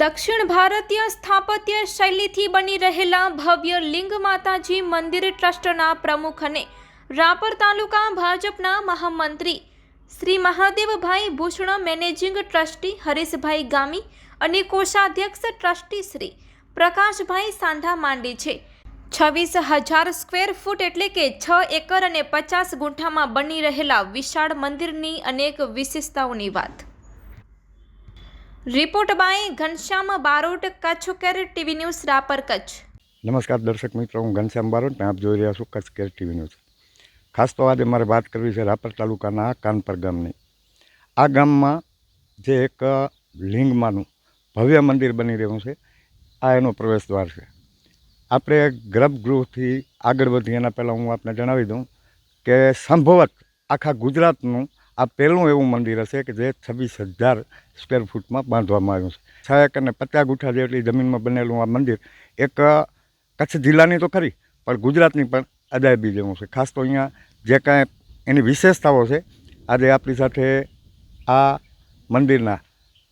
દક્ષિણ ભારતીય સ્થાપત્ય શૈલીથી બની રહેલા ભવ્ય લિંગ માતાજી મંદિર ટ્રસ્ટના પ્રમુખ અને રાપર તાલુકા ભાજપના મહામંત્રી શ્રી મહાદેવભાઈ ભૂષણ, મેનેજિંગ ટ્રસ્ટી હરીશભાઈ ગામી અને કોષાધ્યક્ષ ટ્રસ્ટી શ્રી પ્રકાશભાઈ સાંઢા માંડે છે. છવ્વીસ હજાર સ્ક્વેર ફૂટ એટલે કે છ એકર અને પચાસ ગુંઠામાં બની રહેલા વિશાળ મંદિરની અનેક વિશેષતાઓની વાત. Report by Ghanshyam Barot Kutch Care TV News, Rapar, Kutch. નમસ્કાર દર્શક મિત્રો, હું ઘનશ્યામ બારોટ આપ જોઈ રહ્યા છો કચ્છ કેર ટીવી ન્યૂઝ. ખાસ તો આજે મારે વાત કરવી છે રાપર તાલુકાના કાનપર ગામની. આ ગામમાં જે એક લિંગમાંનું ભવ્ય મંદિર બની રહ્યું છે, આ એનો પ્રવેશ દ્વાર છે. આપણે ગર્ભગૃહથી આગળ વધી એના પહેલાં હું આપને જણાવી દઉં કે સંભવત આખા ગુજરાતનું આ પહેલું એવું મંદિર હશે કે જે છવ્વીસ હજાર સ્ક્વેર ફૂટમાં બાંધવામાં આવ્યું છે. છાયક અને પચાસ ગુઠા જેટલી જમીનમાં બનેલું આ મંદિર, એક કચ્છ જિલ્લાની તો ખરી, પણ ગુજરાતની પણ અદાયબી જેવું છે. ખાસ તો અહીંયા જે કાંઈ એની વિશેષતાઓ છે, આજે આપણી સાથે આ મંદિરના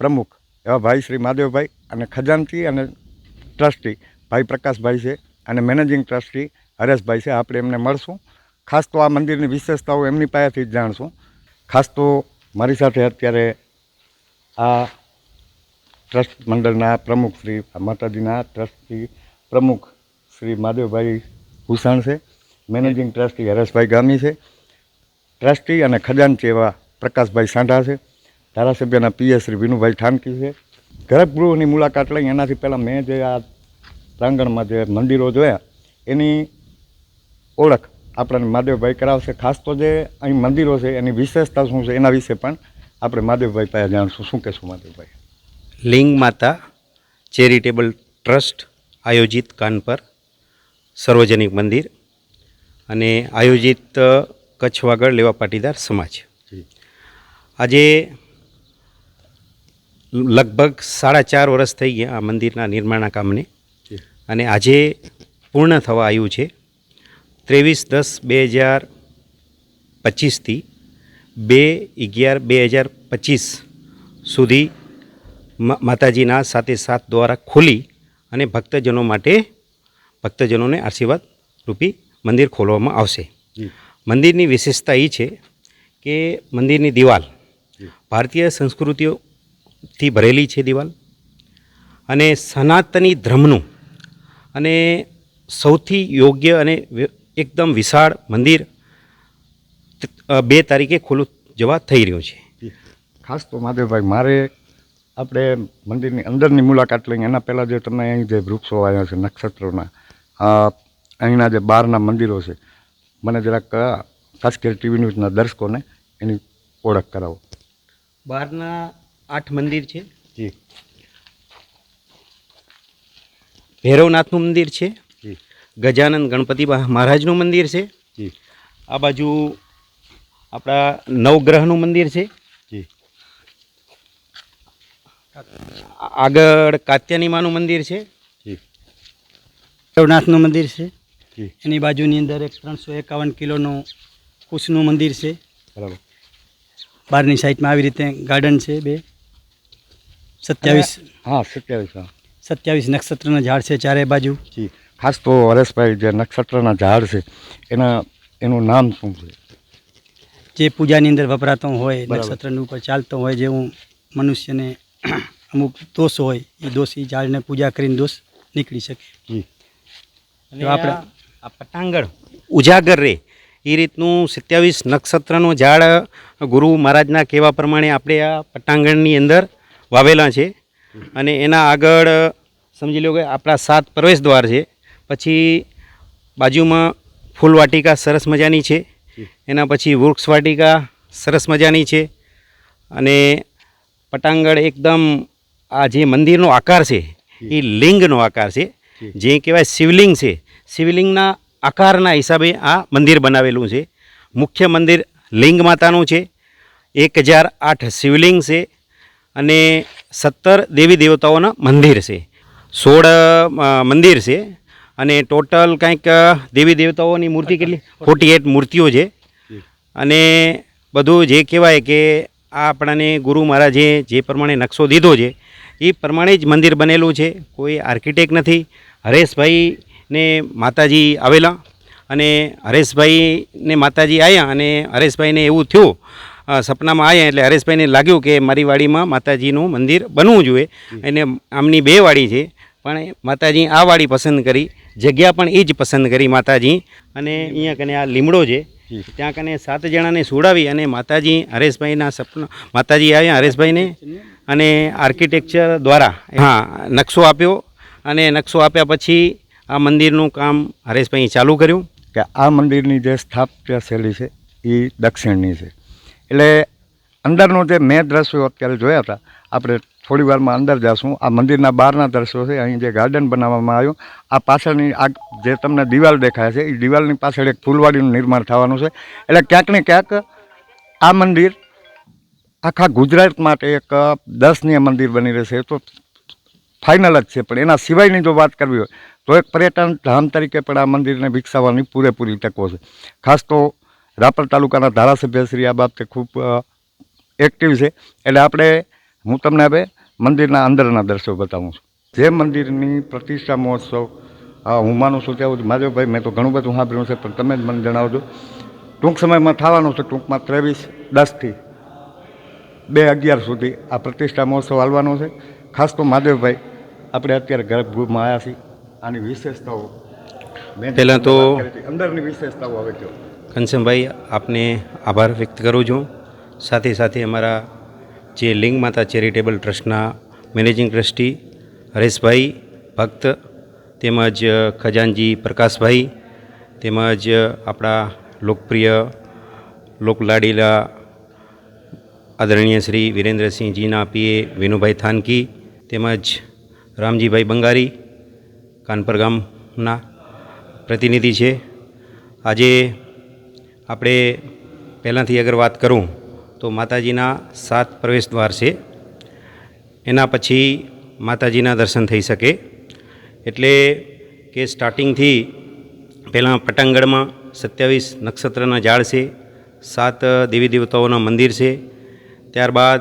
પ્રમુખ એવા ભાઈ શ્રી મહાદેવભાઈ અને ખજાનચી અને ટ્રસ્ટી ભાઈ પ્રકાશભાઈ છે અને મેનેજિંગ ટ્રસ્ટી હરેશભાઈ છે. આપણે એમને મળશું. ખાસ તો આ મંદિરની વિશેષતાઓ એમની પાસેથી જ જાણશું. ખાસ તો મારી સાથે અત્યારે આ ટ્રસ્ટ મંડળના પ્રમુખ શ્રી માતાજીના ટ્રસ્ટથી પ્રમુખ શ્રી માધવભાઈ ભૂષણ છે, મેનેજિંગ ટ્રસ્ટી હરેશભાઈ ગામી છે, ટ્રસ્ટી અને ખજાનચી એવા પ્રકાશભાઈ સાંઢા છે, ધારાસભ્યના પીએસ શ્રી વિનુભાઈ ઠાનકી છે. ગર્ભગૃહની મુલાકાત લઈ એનાથી પહેલાં મેં જે આ પ્રાંગણમાં જે મંદિરો જોયા, એની ઓળખ આપણને મહાદેવભાઈ કરાવશે. ખાસ તો જે અહીં મંદિરો છે એની વિશેષતા શું છે એના વિશે પણ આપણે મહાદેવભાઈ પાસે જાણશું. શું કહેશું મહાદેવભાઈ લિંગ માતા ચેરિટેબલ ટ્રસ્ટ આયોજિત કાનપર સાર્વજનિક મંદિર અને આયોજિત કચ્છ વાગડ લેવા પાટીદાર સમાજ. આજે લગભગ સાડા ચાર વર્ષ થઈ ગયા આ મંદિરના નિર્માણના કામને અને આજે પૂર્ણ થવા આવ્યું છે. ત્રેવીસ દસ બે હજાર પચીસથી બે અગિયાર બે હજાર પચીસ સુધી માતાજીના સાથે સાથ દ્વારા ખોલી અને ભક્તજનો માટે ભક્તજનોને આશીર્વાદ રૂપી મંદિર ખોલવામાં આવશે. મંદિરની વિશેષતા એ છે કે મંદિરની દિવાલ ભારતીય સંસ્કૃતિઓથી ભરેલી છે દિવાલ અને સનાતની ધર્મનું અને સૌથી યોગ્ય અને વ્ય- એકદમ વિશાળ મંદિર બે તારીખે ખુલ્લું જવા થઈ રહ્યું છે. ખાસ તો માધવભાઈ મારે આપણે મંદિરની અંદરની મુલાકાત લઈને એના પહેલાં જે તમે અહીં જે વૃક્ષો આવ્યા છે નક્ષત્રોના અહીંના જે બહારના મંદિરો છે મને જરાક અ, ખાસ કરી ટીવી ન્યૂઝના દર્શકોને એની ઓળખ કરાવો. બહારના આઠ મંદિર છે. જી. ભૈરવનાથનું મંદિર છે. ગજાનંદ ગણપતિ મહા- મહારાજનું મંદિર છે. જી. આ બાજુ આપણા નવગ્રહનું મંદિર છે. જી. આગળ કાત્યાની માનું મંદિર છે. જી. ભૈરવનાથનું મંદિર છે. જી. એની બાજુની અંદર એક ત્રણસો એકાવન કિલોનું કુશનું મંદિર છે. બરાબર. બહારની સાઈડમાં આવી રીતે ગાર્ડન છે બે. સત્યાવીસ હા સત્યાવીસ હા. સત્યાવીસ નક્ષત્રના ઝાડ છે ચારે બાજુ. જી. ખાસ તો હરેશભાઈ જે નક્ષત્રના ઝાડ છે એના એનું નામ શું છે? જે પૂજાની અંદર વપરાતો હોય નક્ષત્રની ઉપર ચાલતો હોય જેવું મનુષ્યને અમુક દોષ હોય એ દોષ એ ઝાડને પૂજા કરીને દોષ નીકળી શકે. જી. તો આપણે- આ- પટાંગણ ઉજાગર રહે એ રીતનું સત્યાવીસ નક્ષત્રનું ઝાડ ગુરુ મહારાજના કહેવા પ્રમાણે આપણે આ પટાંગણની અંદર વાવેલા છે. અને એના આગળ સમજી લો કે આપણા સાત પ્રવેશ દ્વાર છે. પછી બાજુમાં ફૂલ વાટિકા સરસ મજાની છે. એના પછી વૃક્ષ વાટિકા સરસ મજાની છે. અને પટાંગણ એકદમ આ જે મંદિરનો આકાર છે, એ લિંગનો આકાર છે. જે કહેવાય શિવલિંગ છે. શિવલિંગના આકારના હિસાબે આ મંદિર બનાવેલું છે. મુખ્ય મંદિર લિંગ માતાનું છે. એક હજાર આઠ શિવલિંગ છે અને સત્તર દેવી દેવતાઓના મંદિર છે. સોળ મંદિર છે. અને ટોટલ કંઈક દેવી દેવતાઓની મૂર્તિ કેટલી? ફોર્ટી એટ મૂર્તિઓ છે. અને બધું જે કહેવાય કે આ આપણાને ગુરુ મહારાજે જે પ્રમાણે નકશો દીધો છે એ પ્રમાણે જ મંદિર બનેલું છે. કોઈ આર્કિટેક્ટ નથી. હરેશભાઈને માતાજી આવેલા અને હરેશભાઈને માતાજી આવ્યા અને હરેશભાઈને એવું થયું. સપનામાં આવ્યા એટલે હરેશભાઈને લાગ્યું કે મારી વાડીમાં માતાજીનું મંદિર બનવું જોઈએ. એને આમની બે વાડી છે. પણ માતાજી આ વાડી પસંદ કરી. જગ્યા પણ એ જ પસંદ કરી માતાજી. અને અહીંયા કને આ લીમડો છે ત્યાં કને સાત જણાને સુડાવી અને માતાજી હરેશભાઈના સપના માતાજી આવ્યા હરેશભાઈને અને આર્કિટેક્ચર દ્વારા હા. નકશો આપ્યો અને નકશો આપ્યા પછી આ મંદિરનું કામ હરેશભાઈ ચાલુ કર્યું. કે આ મંદિરની જે સ્થાપ્ય શૈલી છે એ દક્ષિણની છે. એટલે અંદરનો જે મેં દ્રશ્યો અત્યારે જોયા હતા આપણે થોડી વારમાં અંદર જઈશું આ મંદિરના બહારના દ્રશ્યો છે. અહીં જે ગાર્ડન બનાવવામાં આવ્યું, આ પાછળની આ જે તમને દિવાલ દેખાય છે એ દિવાલની પાછળ એક ફૂલવાડીનું નિર્માણ થવાનું છે. એટલે ક્યાંક ને ક્યાંક આ મંદિર આખા ગુજરાત માટે એક દર્શનીય મંદિર બની રહેશે. તો ફાઇનલ જ છે. પણ એના સિવાયની જો વાત કરવી હોય, તો એક પર્યટન ધામ તરીકે પણ આ મંદિરને વિકસાવવાની પૂરેપૂરી તકો છે. ખાસ તો રાપર તાલુકાના ધારાસભ્ય શ્રી આ બાબતે ખૂબ એક્ટિવ છે. એટલે આપણે હું તમને હવે મંદિરના અંદરના દ્રશ્યો બતાવું છું. જે મંદિરની પ્રતિષ્ઠા મહોત્સવ હા હું માનું છું ત્યાં માધવભાઈ મેં તો ઘણું બધું સાંભળ્યું છે પણ તમે જ મને જણાવજો. ટૂંક સમયમાં થવાનું છે ટૂંકમાં ત્રેવીસ દસથી બે અગિયાર સુધી આ પ્રતિષ્ઠા મહોત્સવ હાલવાનો છે. ખાસ તો માધવભાઈ આપણે અત્યારે ગર્ભગૃહમાં આવ્યા છીએ. આની વિશેષતાઓ મેં પહેલાં તો- અંદરની વિશેષતાઓ હવે જો ઘનશ્યામભાઈ આપને આભાર વ્યક્ત કરું છું. સાથે સાથે અમારા જે લિંગ માતા ચેરિટેબલ ટ્રસ્ટના મેનેજિંગ ટ્રસ્ટી હરેશભાઈ ભક્ત તેમજ ખજાનજી પ્રકાશભાઈ તેમજ આપણા લોકપ્રિય લોકલાડીલા આદરણીય શ્રી વિરેન્દ્રસિંહજીના પીએ વિનુભાઈ થાનકી તેમજ રામજીભાઈ બંગારી કાનપર ગામના પ્રતિનિધિ છે. આજે આપણે પહેલાંથી અગર વાત કરું તો માતાજીના સાત પ્રવેશ દ્વાર છે. એના પછી માતાજીના દર્શન થઈ શકે. એટલે કે સ્ટાર્ટિંગથી પહેલાં પટાંગણમાં સત્યાવીસ નક્ષત્રના ઝાડ છે, સાત દેવી દેવતાઓના મંદિર છે. ત્યારબાદ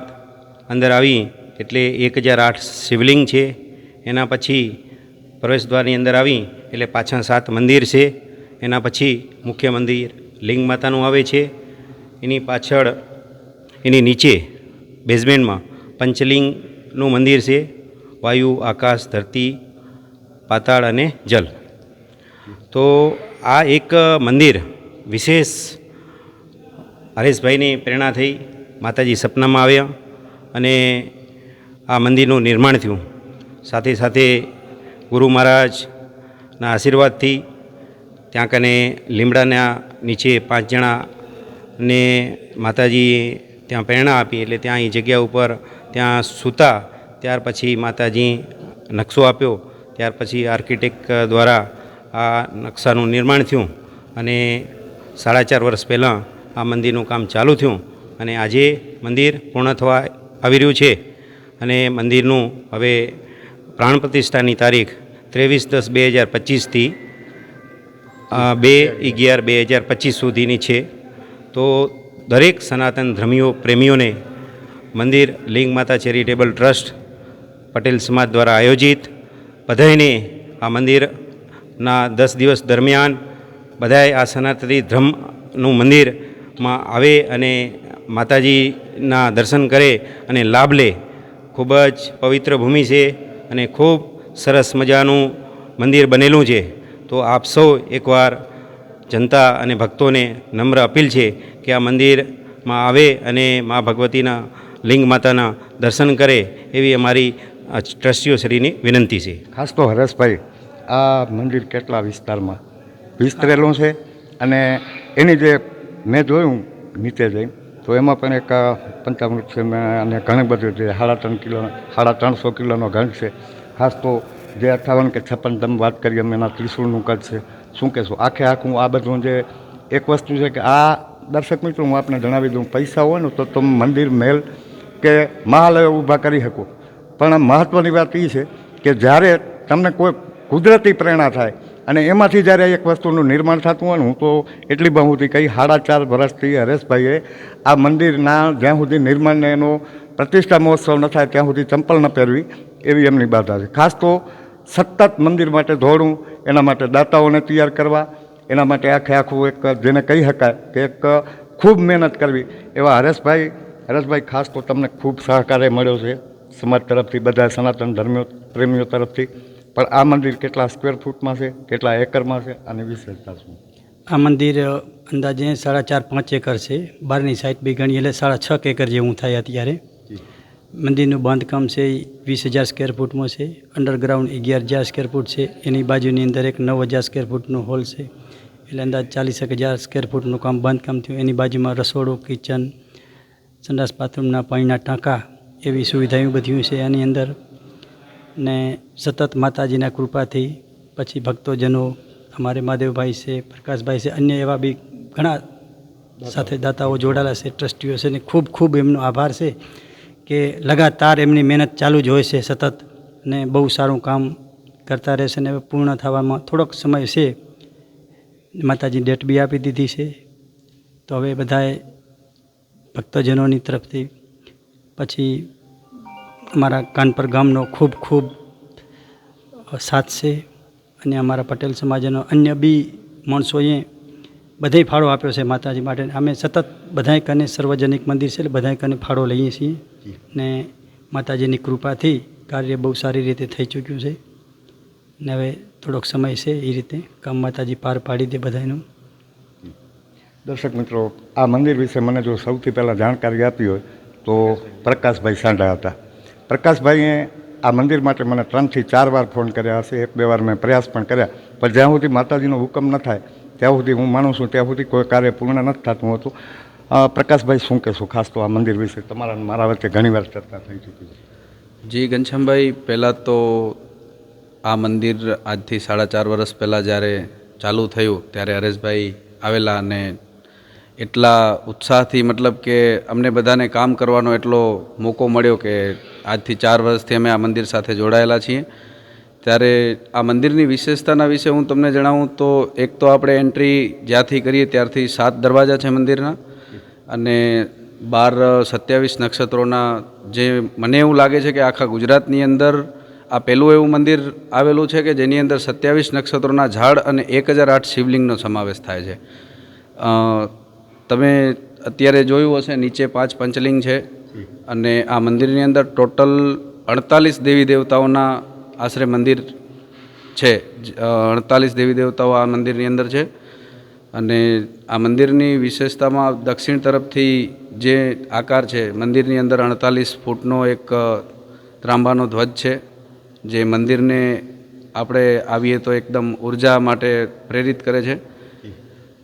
અંદર આવી એટલે એક હજાર આઠ શિવલિંગ છે. એના પછી પ્રવેશદ્વારની અંદર આવી એટલે પાછા સાત મંદિર છે. એના પછી મુખ્ય મંદિર લિંગ માતાનું આવે છે. એની પાછળ એની નીચે બેઝમેન્ટમાં પંચલિંગનું મંદિર છે. વાયુ, આકાશ, ધરતી, પાતાળ અને જલ. તો આ એક મંદિર વિશેષ હરેશભાઈની પ્રેરણા થઈ, માતાજી સપનામાં આવ્યા અને આ મંદિરનું નિર્માણ થયું. સાથે સાથે ગુરુ મહારાજના આશીર્વાદથી ત્યાં કને લીમડાના નીચે પાંચ જણા ને માતાજીએ ત્યાં પ્રેરણા આપી એટલે ત્યાં એ જગ્યા ઉપર ત્યાં સૂતા. ત્યાર પછી માતાજી નકશો આપ્યો. ત્યાર પછી આર્કિટેક્ટ દ્વારા આ નકશાનું નિર્માણ થયું અને સાડા ચાર વર્ષ પહેલાં આ મંદિરનું કામ ચાલુ થયું અને આજે મંદિર પૂર્ણ થવા આવી રહ્યું છે. અને મંદિરનું હવે પ્રાણ પ્રતિષ્ઠાની તારીખ ત્રેવીસ દસ બે હજાર પચીસથી બે અગિયાર બે હજાર પચીસ સુધીની છે. તો દરેક સનાતન ધર્મીઓ, પ્રેમીઓને મંદિર, લિંગ માતા ચેરિટેબલ ટ્રસ્ટ, પટેલ સમાજ દ્વારા આયોજિત બધાને આ મંદિરના દસ દિવસ દરમિયાન બધાએ આ સનાતની ધર્મનું મંદિરમાં આવે અને માતાજીના દર્શન કરે અને લાભ લે. ખૂબ જ પવિત્ર ભૂમિ છે અને ખૂબ સરસ મજાનું મંદિર બનેલું છે. તો આપ સૌ એકવાર જનતા અને ભક્તોને નમ્ર અપીલ છે કે આ મંદિરમાં આવે અને મા ભગવતીના લિંગ માતાના દર્શન કરે એવી અમારી ટ્રસ્ટીઓશ્રીની વિનંતી છે. ખાસ તો હરેશભાઈ, આ મંદિર કેટલા વિસ્તારમાં? વિસ્તરેલું છે અને એની જે મેં જોયું નીચે જઈ, તો એમાં પણ એક પંચામૃત છે અને ઘણી બધું જે સાડા ત્રણ કિલો, સાડા ત્રણસો કિલોનો ઘંટ છે. ખાસ તો જે અઠાવન કે છપ્પન તમે વાત કરીએ અમે, એના ત્રિશુળનું કદ છે. શું કહેશું? આખે આખું આ બધું જે એક વસ્તુ છે કે આ દર્શક મિત્રો, હું આપને જણાવી દઉં, પૈસા હોય ને તો તમે મંદિર, મહેલ કે મહાલય ઊભા કરી શકો. પણ મહત્ત્વની વાત એ છે કે જ્યારે તમને કોઈ કુદરતી પ્રેરણા થાય અને એમાંથી જ્યારે એક વસ્તુનું નિર્માણ થતું હોય ને, હું તો એટલી બહુથી કહી સાડા ચાર વર્ષથી હરેશભાઈએ આ મંદિરના જ્યાં સુધી નિર્માણને એનો પ્રતિષ્ઠા મહોત્સવ ન થાય, ત્યાં સુધી ચંપલ ન પહેરવી, એવી એમની બાધા છે. ખાસ તો સતત મંદિર માટે દોડવું, એના માટે દાતાઓને તૈયાર કરવા એના માટે આખે આખું એક જેને કહી શકાય કે એક ખૂબ મહેનત કરવી. એવા હરેશભાઈ હરેશભાઈ ખાસ તો તમને ખૂબ સહકારે મળ્યો છે સમાજ તરફથી બધા સનાતન ધર્મીઓ પ્રેમીઓ તરફથી. પણ આ મંદિર કેટલા સ્ક્વેર ફૂટમાં છે કેટલા એકરમાં છે અને વિશેષતા શું? આ મંદિર અંદાજે સાડા ચાર પાંચ એકર છે. બહારની સાઈડ બી ગણીએ એટલે સાડા છ એકર જેવું થાય અત્યારે. મંદિરનું બાંધકામ છે એ વીસ હજાર સ્ક્વેર ફૂટમાં છે. અંડરગ્રાઉન્ડ અગિયાર હજાર સ્ક્વેર ફૂટ છે. એની બાજુની અંદર એક નવ હજાર સ્ક્વેર ફૂટનો હોલ છે. એટલે અંદાજ ચાલીસ એક હજાર સ્કેર ફૂટનું કામ બાંધકામ થયું. એની બાજુમાં રસોડું કિચન સંડાસ બાથરૂમના પાણીના ટાંકા એવી સુવિધાઓ બધી છે એની અંદર. ને સતત માતાજીના કૃપાથી પછી ભક્તોજનો અમારે મહાદેવભાઈ છે પ્રકાશભાઈ છે અન્ય એવા બી ઘણા સાથે દાતાઓ જોડાયેલા છે ટ્રસ્ટીઓ છે ને ખૂબ ખૂબ એમનો આભાર છે કે લગાતાર એમની મહેનત ચાલુ જ હોય છે સતત ને બહુ સારું કામ કરતા રહેશે ને પૂર્ણ થવામાં થોડોક સમય છે. માતાજી ડેટ બી આપી દીધી છે. તો હવે બધાએ ભક્તજનોની તરફથી પછી અમારા કાનપર ગામનો ખૂબ ખૂબ સાથ છે અને અમારા પટેલ સમાજનો અન્ય બી માણસોએ બધે ફાળો આપ્યો છે માતાજી માટે. અમે સતત બધાય કને સર્વજનિક મંદિર છે એટલે બધાય કને ફાળો લઈએ છીએ. ને માતાજીની કૃપાથી કાર્ય બહુ સારી રીતે થઈ ચૂક્યું છે. ને હવે થોડોક સમય છે એ રીતે કામ માતાજી પાર પાડી દે બધાનું દર્શક મિત્રો આ મંદિર વિશે મને જો સૌથી પહેલાં જાણકારી આપી હોય તો પ્રકાશભાઈ સાંડા હતા. પ્રકાશભાઈએ આ મંદિર માટે મને ત્રણથી ચાર વાર ફોન કર્યા હશે એક બે વાર મેં પ્રયાસ પણ કર્યા. પણ જ્યાં સુધી માતાજીનો હુકમ ન થાય ત્યાં સુધી હું માનું છું ત્યાં સુધી કોઈ કાર્ય પૂર્ણ નથી થતું હતું. પ્રકાશભાઈ શું કહેશું ખાસ તો આ મંદિર વિશે? તમારા મારા વચ્ચે ઘણીવાર ચર્ચા થઈ ચૂકી છે. જી ઘનશ્યામભાઈ પહેલાં તો આ મંદિર આજથી સાડા ચાર વર્ષ પહેલાં જ્યારે ચાલુ થયું, ત્યારે હરેશભાઈ આવેલા અને એટલા ઉત્સાહથી, મતલબ કે અમને બધાને કામ કરવાનો એટલો મોકો મળ્યો કે આજથી ચાર વર્ષથી અમે આ મંદિર સાથે જોડાયેલા છીએ. ત્યારે આ મંદિરની વિશેષતાના વિશે હું તમને જણાવું તો એક તો આપણે એન્ટ્રી જ્યાંથી કરીએ ત્યારથી સાત દરવાજા છે મંદિરના અને બાર સત્યાવીસ નક્ષત્રોના જે મને એવું લાગે છે કે આખા ગુજરાતની અંદર આ પહેલું એવું મંદિર આવેલું છે કે જેની અંદર સત્યાવીસ નક્ષત્રોના ઝાડ અને એક હજાર આઠ શિવલિંગનો સમાવેશ થાય છે. તમે અત્યારે જોયું હશે, નીચે પાંચ પંચલિંગ છે અને આ મંદિરની અંદર ટોટલ અડતાલીસ દેવી દેવતાઓના આશરે મંદિર છે. અડતાલીસ દેવી દેવતાઓ આ મંદિરની અંદર છે અને આ મંદિરની વિશેષતામાં દક્ષિણ તરફથી જે આકાર છે, મંદિરની અંદર અડતાલીસ ફૂટનો એક ત્રાંબાનો ધ્વજ છે. જે મંદિરને આપણે આવીએ તો એકદમ ઊર્જા માટે પ્રેરિત કરે છે.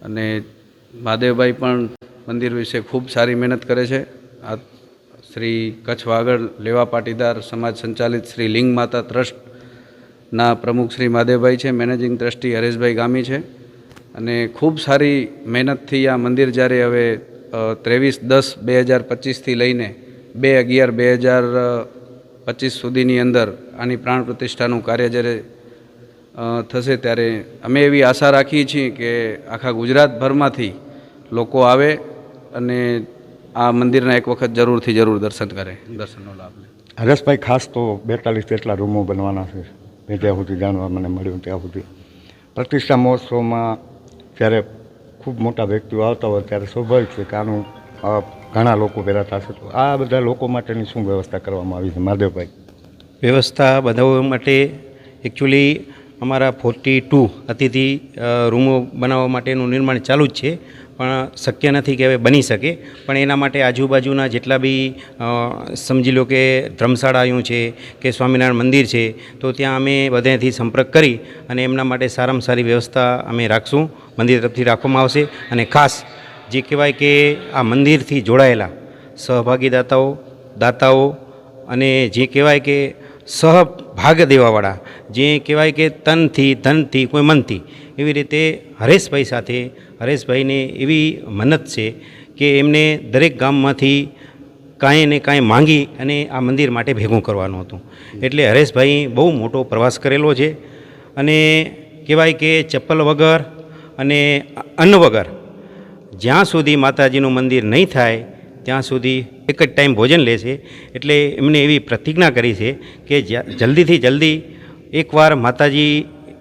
અને મહાદેવભાઈ પણ મંદિર વિશે ખૂબ સારી મહેનત કરે છે. આ શ્રી કચ્છ વાગડ લેવા પાટીદાર સમાજ સંચાલિત શ્રી લિંગ માતા ટ્રસ્ટના પ્રમુખ શ્રી મહાદેવભાઈ છે. મેનેજિંગ ટ્રસ્ટી હરેશભાઈ ગામી છે. અને ખૂબ સારી મહેનતથી આ મંદિર જ્યારે હવે ત્રેવીસ દસ બે હજાર પચીસથી લઈને બે અગિયાર બે હજાર પચીસ સુધીની અંદર આની પ્રાણ પ્રતિષ્ઠાનું કાર્ય જ્યારે થશે ત્યારે અમે એવી આશા રાખીએ છીએ કે આખા ગુજરાતભરમાંથી લોકો આવે અને આ મંદિરના એક વખત જરૂરથી જરૂર દર્શન કરે, દર્શનનો લાભ લે. હરેશભાઈ, ખાસ તો બેતાલીસ જેટલા રૂમો બનવાના છે. મેં ત્યાં સુધી જાણવા મને મળ્યું ત્યાં સુધી. પ્રતિષ્ઠા મહોત્સવમાં જ્યારે ખૂબ મોટા વ્યક્તિઓ આવતા હોય ત્યારે સ્વાભાવિક છે કે આનું ઘણા લોકો ભેગા થશે તો આ બધા લોકો માટેની શું વ્યવસ્થા કરવામાં આવી છે? માધવભાઈ વ્યવસ્થા બધા માટે એકચ્યુઅલી અમારા ફોર્ટી ટુ અતિથિ રૂમો બનાવવા માટેનું નિર્માણ ચાલુ જ છે, પણ શક્ય નથી કે હવે બની શકે. પણ એના માટે આજુબાજુના જેટલા બી સમજી લો કે ધર્મશાળાઓ છે કે સ્વામિનારાયણ મંદિર છે, તો ત્યાં અમે બધાથી સંપર્ક કરી અને એમના માટે સારામાં સારી વ્યવસ્થા અમે રાખશું. મંદિર તરફથી રાખવામાં આવશે અને ખાસ જે કહેવાય કે આ મંદિરથી જોડાયેલા સહભાગીદાતાઓ, દાતાઓ અને જે કહેવાય કે સહભાગ દેવાવાળા, જે કહેવાય કે તનથી, ધનથી, કોઈ મનથી, એવી રીતે હરેશભાઈ સાથે, હરેશભાઈને એવી મન્નત છે કે એમને દરેક ગામમાંથી કાંઈ ને કાંઈ માંગી અને આ મંદિર માટે ભેગું કરવાનું હતું. એટલે હરેશભાઈ બહુ મોટો પ્રવાસ કરેલો છે અને કહેવાય કે ચપ્પલ વગર અને અન્ન વગર જ્યાં સુધી માતાજીનું મંદિર નહીં થાય, ત્યાં સુધી એક જ ટાઈમ ભોજન લે છે. એટલે એમને એવી પ્રતિજ્ઞા કરી છે કે જલ્દીથી જલ્દી એકવાર માતાજી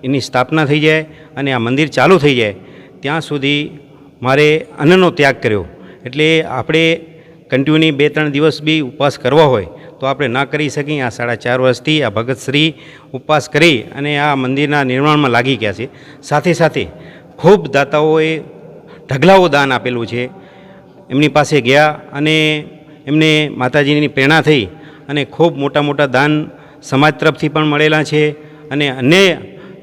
એની સ્થાપના થઈ જાય અને આ મંદિર ચાલુ થઈ જાય, ત્યાં સુધી મારે અન્નનો ત્યાગ કર્યો. એટલે આપણે કન્ટિન્યુની બે ત્રણ દિવસ બી ઉપવાસ કરવા હોય, તો આપણે ના કરી શકીએ. આ સાડા ચાર વર્ષથી આ ભગતશ્રી ઉપવાસ કરી અને આ મંદિરના નિર્માણમાં લાગી ગયા છે. સાથે સાથે ખૂબ દાતાઓએ ઢગલાઓ દાન આપેલું છે. એમની પાસે ગયા અને એમને માતાજીની પ્રેરણા થઈ અને ખૂબ મોટા મોટા દાન સમાજ તરફથી પણ મળેલા છે અને અન્ય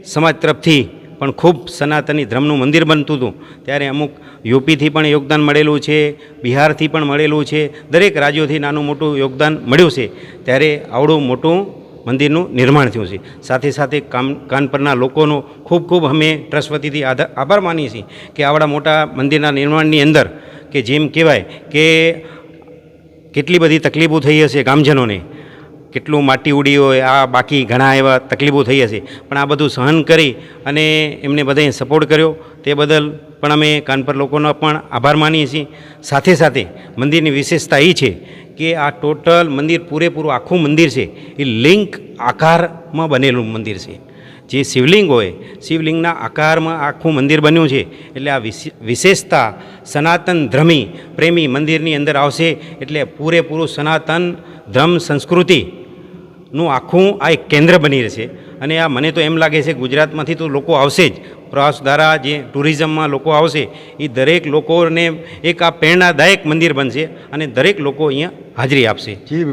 સમાજ તરફથી પણ ખૂબ સનાતની ધર્મનું મંદિર બનતું હતું. ત્યારે અમુક યુપીથી પણ યોગદાન મળેલું છે, બિહારથી પણ મળેલું છે. દરેક રાજ્યોથી નાનું મોટું યોગદાન મળ્યું છે. ત્યારે આવડું મોટું મંદિરનું નિર્માણ થયું છે. સાથે સાથે કામ કાનપરના લોકોનો ખૂબ ખૂબ અમે ટ્રસ્ટ વતીથી આભાર માનીએ છીએ કે આવડા મોટા મંદિરના નિર્માણની અંદર કે જેમ કહેવાય કે કેટલી બધી તકલીફો થઈ હશે ગામજનોને. કેટલું માટી ઉડી હોય, આ બાકી ઘણા એવા તકલીફો થઈ હશે. પણ આ બધું સહન કરી અને એમને બધાએ સપોર્ટ કર્યો. તે બદલ પણ અમે કાનપર લોકોનો પણ આભાર માનીએ છીએ. સાથે સાથે મંદિરની વિશેષતા એ છે કે આ ટોટલ મંદિર પૂરેપૂરું આખું મંદિર છે. એ લિંક આકારમાં બનેલું મંદિર છે. જે શિવલિંગ હોય, શિવલિંગના આકારમાં આખું મંદિર બન્યું છે. એટલે આ વિશે- વિશેષતા સનાતન ધર્મી પ્રેમી મંદિરની અંદર આવશે. એટલે પૂરેપૂરું સનાતન ધર્મ સંસ્કૃતિનું આખું આ એક કેન્દ્ર બની રહેશે. અને આ મને તો એમ લાગે છે, ગુજરાતમાંથી તો લોકો આવશે જ. પ્રવાસ દ્વારા જે ટુરિઝમમાં લોકો આવશે એ દરેક લોકોને એક આ પ્રેરણાદાયક મંદિર બનશે અને દરેક લોકો અહીંયા હાજરી આપશે. જી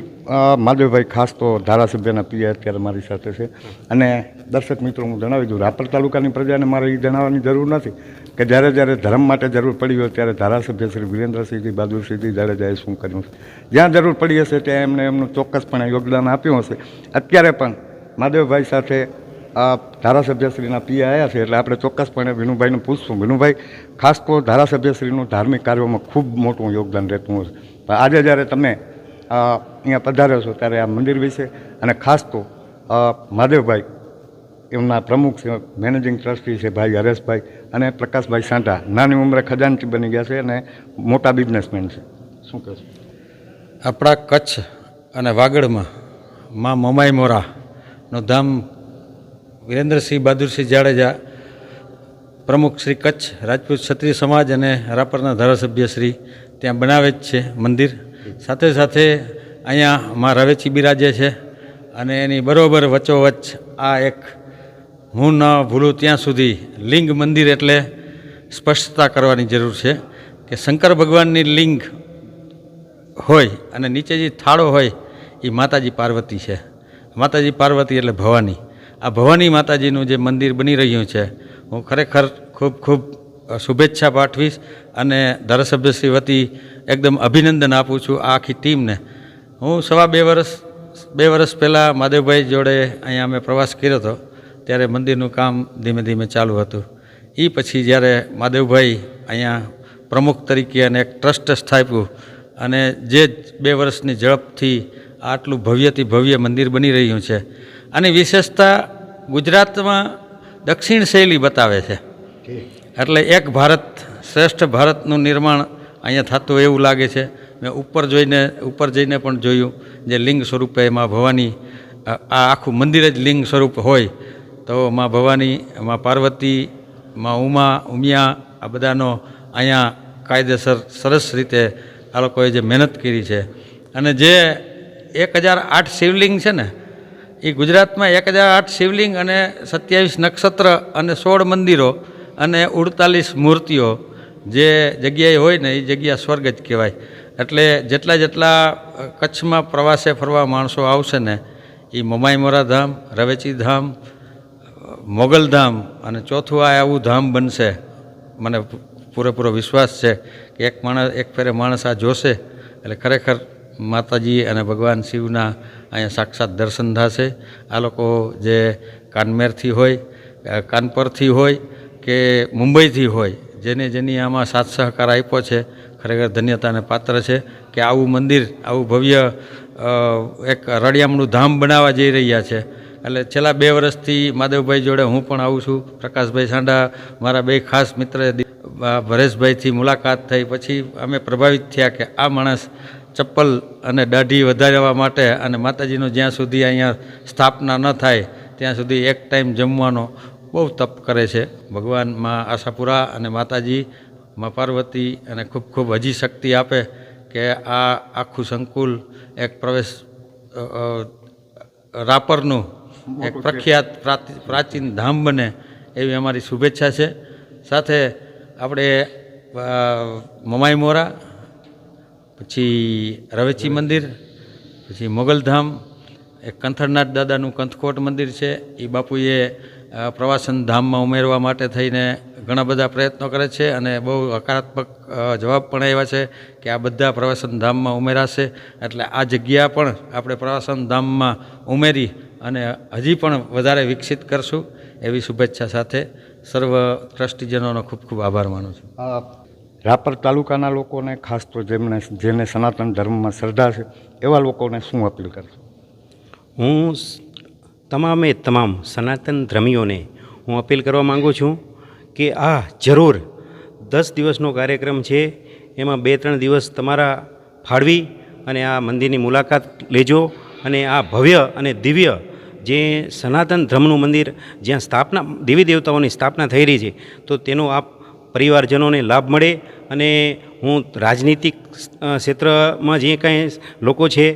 માધવભાઈ, ખાસ તો ધારાસભ્યના પીએ અત્યારે મારી સાથે છે. અને દર્શક મિત્રો, હું જણાવી દઉં, રાપર તાલુકાની પ્રજાને મારે એ જણાવવાની જરૂર નથી કે જ્યારે જ્યારે ધર્મ માટે જરૂર પડી હોય ત્યારે ધારાસભ્ય શ્રી વિરેન્દ્રસિંહજી બહાદુરસિંહજી જાડેજાએ શું કર્યું છે જ્યાં જરૂર પડી હશે ત્યાં એમને એમનું ચોક્કસપણે યોગદાન આપ્યું હશે. અત્યારે પણ માધવભાઈ સાથે આ ધારાસભ્યશ્રીના પીએ આવ્યા છે એટલે આપણે ચોક્કસપણે વિનુભાઈને પૂછશું. વિનુભાઈ, ખાસ તો ધારાસભ્યશ્રીનું ધાર્મિક કાર્યોમાં ખૂબ મોટું યોગદાન રહેતું હશે પણ આજે જ્યારે તમે અહીંયા પધાર્યો છો ત્યારે આ મંદિર વિશે અને ખાસ તો મહાદેવભાઈ, એમના પ્રમુખ છે, મેનેજિંગ ટ્રસ્ટી છે ભાઈ હરેશભાઈ અને પ્રકાશભાઈ સાંટા નાની ઉંમરે ખજાનચી બની ગયા છે અને મોટા બિઝનેસમેન છે. શું કહેશો આપણા કચ્છ અને વાગડમાં માં મમાઈ મોરાનું ધામ વિરેન્દ્રસિંહ બહાદુરસિંહ જાડેજા, પ્રમુખ શ્રી કચ્છ રાજપૂત ક્ષત્રિય સમાજ અને રાપરના ધારાસભ્ય શ્રી ત્યાં બનાવે જ છે મંદિર. સાથે સાથે અહીંયા માં રવેચી બિરાજે છે અને એની બરોબર વચ્ચોવચ્ચ આ એક હું ન ભૂલું ત્યાં સુધી લિંગ મંદિર એટલે સ્પષ્ટતા કરવાની જરૂર છે કે શંકર ભગવાનની લિંગ હોય અને નીચે જે થાળો હોય એ માતાજી પાર્વતી છે. માતાજી પાર્વતી એટલે ભવાની. આ ભવાની માતાજીનું જે મંદિર બની રહ્યું છે, હું ખરેખર ખૂબ ખૂબ શુભેચ્છા પાઠવીશ અને ધારાસભ્યશ્રી વતી એકદમ અભિનંદન આપું છું આ આખી ટીમને. હું સવા બે વર્ષ બે વર્ષ પહેલાં માધવભાઈ જોડે અહીંયા અમે પ્રવાસ કર્યો હતો, ત્યારે મંદિરનું કામ ધીમે ધીમે ચાલુ હતું. એ પછી જ્યારે માધવભાઈ અહીંયા પ્રમુખ તરીકે અને એક ટ્રસ્ટ સ્થાપ્યું અને જે બે વર્ષની ઝડપથી આટલું ભવ્યથી ભવ્ય મંદિર બની રહ્યું છે. આની વિશેષતા ગુજરાતમાં દક્ષિણ શૈલી બતાવે છે. એટલે એક ભારત શ્રેષ્ઠ ભારતનું નિર્માણ અહીંયા થતું એવું લાગે છે. મેં ઉપર જોઈને ઉપર જઈને પણ જોયું જે લિંગ સ્વરૂપે માં ભવાની આ આખું મંદિર જ લિંગ સ્વરૂપ હોય. તો માં ભવાની માં પાર્વતી માં ઉમા ઉમિયા આ બધાનો અહીંયા કાયદેસર સરસ રીતે આ લોકોએ જે મહેનત કરી છે. અને જે એક હજાર આઠ શિવલિંગ છે ને એ ગુજરાતમાં એક હજાર આઠ શિવલિંગ અને સત્યાવીસ નક્ષત્ર અને સોળ મંદિરો અને ઉડતાલીસ મૂર્તિઓ જે જગ્યાએ હોય ને એ જગ્યા સ્વર્ગ જ કહેવાય. એટલે જેટલા જેટલા કચ્છમાં પ્રવાસે ફરવા માણસો આવશે ને એ મમાઈ મોરા ધામ, રવેચી ધામ, મોગલ ધામ અને ચોથું આ આવું ધામ બનશે. મને પૂરેપૂરો વિશ્વાસ છે કે એક માણસ, એક ફેરે માણસ આ જોશે. એટલે ખરેખર માતાજી અને ભગવાન શિવના અહીંયા સાક્ષાત દર્શન થશે. આ લોકો જે કાનમેરથી હોય કાનપરથી હોય કે મુંબઈથી હોય, જેને જેની આમાં સાથ સહકાર આપ્યો છે, ખરેખર ધન્યતાને પાત્ર છે કે આવું મંદિર, આવું ભવ્ય એક રળિયામણું ધામ બનાવવા જઈ રહ્યા છે. એટલે છેલ્લા બે વર્ષથી માધવભાઈ જોડે હું પણ આવું છું. પ્રકાશભાઈ સાંડા મારા બે ખાસ મિત્ર ભરેશભાઈથી મુલાકાત થઈ. પછી અમે પ્રભાવિત થયા કે આ માણસ ચપ્પલ અને દાઢી વધારવા માટે અને માતાજીનો જ્યાં સુધી અહીંયા સ્થાપના ન થાય ત્યાં સુધી એક ટાઈમ જમવાનો બહુ તપ કરે છે. ભગવાનમાં આશાપુરા અને માતાજી માં પાર્વતી અને ખૂબ ખૂબ હજી શક્તિ આપે કે આ આખું સંકુલ એક પ્રવેશ રાપરનું એક પ્રખ્યાત પ્રાચીન ધામ બને એવી અમારી શુભેચ્છા છે. સાથે આપણે મમાઈ મોરા પછી રવેચી મંદિર, પછી મોગલધામ એક કંથળનાથ દાદાનું કંથકોટ મંદિર છે. એ બાપુએ પ્રવાસન ધામમાં ઉમેરવા માટે થઈને ઘણા બધા પ્રયત્નો કરે છે અને બહુ હકારાત્મક જવાબ પણ આવ્યા છે કે આ બધા પ્રવાસન ધામમાં ઉમેરાશે. એટલે આ જગ્યા પણ આપણે પ્રવાસન ધામમાં ઉમેરી અને હજી પણ વધારે વિકસિત કરશું. એવી શુભેચ્છા સાથે સર્વ ટ્રસ્ટીજનોનો ખૂબ ખૂબ આભાર માનું છું. રાપર તાલુકાના લોકોને, ખાસ તો જેમને, જેને સનાતન ધર્મમાં શ્રદ્ધા છે, એવા લોકોને શું અપીલ કરશો? હું તમામે તમામ સનાતન ધર્મીઓને હું અપીલ કરવા માગું છું કે આ જરૂર દસ દિવસનો કાર્યક્રમ છે, એમાં બે ત્રણ દિવસ તમારા ફાળવી અને આ મંદિરની મુલાકાત લેજો અને આ ભવ્ય અને દિવ્ય જે સનાતન ધર્મનું મંદિર જ્યાં સ્થાપના, દેવી દેવતાઓની સ્થાપના થઈ રહી છે, તો તેનો આપ પરિવારજનોને લાભ મળે અને હું રાજનીતિક ક્ષેત્રમાં જે કાંઈ લોકો છે,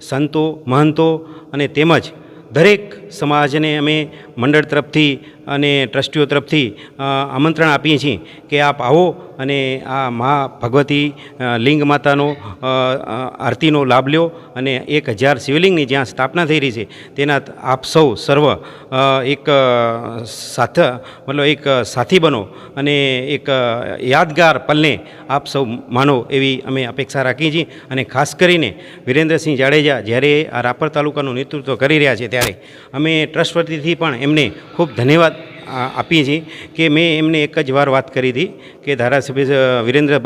સંતો, મહંતો અને તેમજ દરેક સમાજને અમે મંડળ તરફથી અને ટ્રસ્ટીઓ તરફથી આમંત્રણ આપીએ છીએ કે આપ આવો અને આ મા ભગવતી લિંગ માતાનો આરતીનો લાભ લ્યો અને એક હજાર શિવલિંગની જ્યાં સ્થાપના થઈ રહી છે, તેના આપ સૌ સર્વ એક સાથ, મતલબ એક સાથી બનો અને એક યાદગાર પલને આપ સૌ માનો એવી અમે અપેક્ષા રાખીએ છીએ અને ખાસ કરીને વિરેન્દ્રસિંહ જાડેજા જ્યારે આ રાપર તાલુકાનું નેતૃત્વ કરી રહ્યા છે ત્યારે, અમે ટ્રસ્ટ વતીથી પણ એમને ખૂબ ધન્યવાદ આપીએ છીએ કે મેં એમને એક જ વાર વાત કરી હતી કે ધારાસભ્ય વિરેન્દ્ર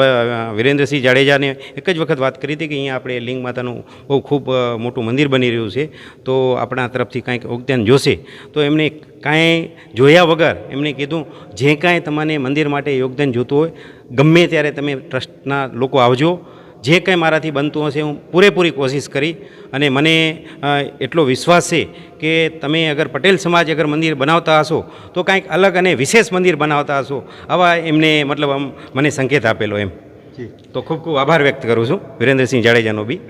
વિરેન્દ્રસિંહ જાડેજાને એક જ વખત વાત કરી હતી કે અહીંયા આપણે લિંગ માતાનું બહુ ખૂબ મોટું મંદિર બની રહ્યું છે. તો આપણા તરફથી કાંઈક યોગદાન જોશે. તો એમને કાંઈ જોયા વગર એમણે કીધું, જે કાંઈ તમને મંદિર માટે યોગદાન જોતું હોય, ગમે ત્યારે તમે ટ્રસ્ટના લોકો આવજો જે કંઈ મારાથી બનતું હશે હું પૂરેપૂરી કોશિશ કરી અને મને એટલો વિશ્વાસ છે કે તમે અગર પટેલ સમાજ અગર મંદિર બનાવતા હશો તો કાંઈક અલગ અને વિશેષ મંદિર બનાવતા હશો. આવા એમને મતલબ આમ મને સંકેત આપેલો એમ. તો ખૂબ ખૂબ આભાર વ્યક્ત કરું છું. વિરેન્દ્રસિંહ જાડેજાનો બી.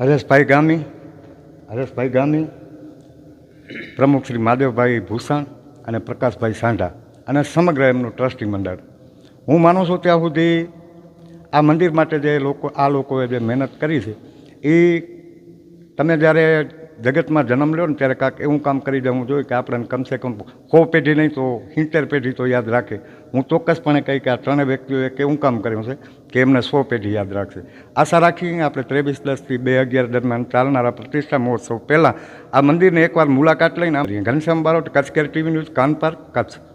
હરેશભાઈ ગામી હરેશભાઈ ગામી પ્રમુખ શ્રી માધવભાઈ ભૂષણ અને પ્રકાશભાઈ સાંઢા અને સમગ્ર એમનું ટ્રસ્ટી મંડળ. હું માનું છું ત્યાં સુધી આ મંદિર માટે જે લોકો, આ લોકોએ જે મહેનત કરી છે, એ તમે જ્યારે જગતમાં જન્મ લ્યો ને ત્યારે કાંક એવું કામ કરી દેવું જોઈએ કે આપણને કમસે કમ સો પેઢી નહીં તો સિત્તેર પેઢી તો યાદ રાખે. હું ચોક્કસપણે કહી કે આ ત્રણેય વ્યક્તિઓએ કેવું કામ કર્યું છે કે એમને સો પેઢી યાદ રાખશે. આશા રાખીને આપણે ત્રેવીસ દસથી બે અગિયાર દરમિયાન ચાલનારા પ્રતિષ્ઠા મહોત્સવ પહેલાં આ મંદિરને એકવાર મુલાકાત લઈને Ghanshyam Barot, Kutch Care TV News, Kanpar, Kutch.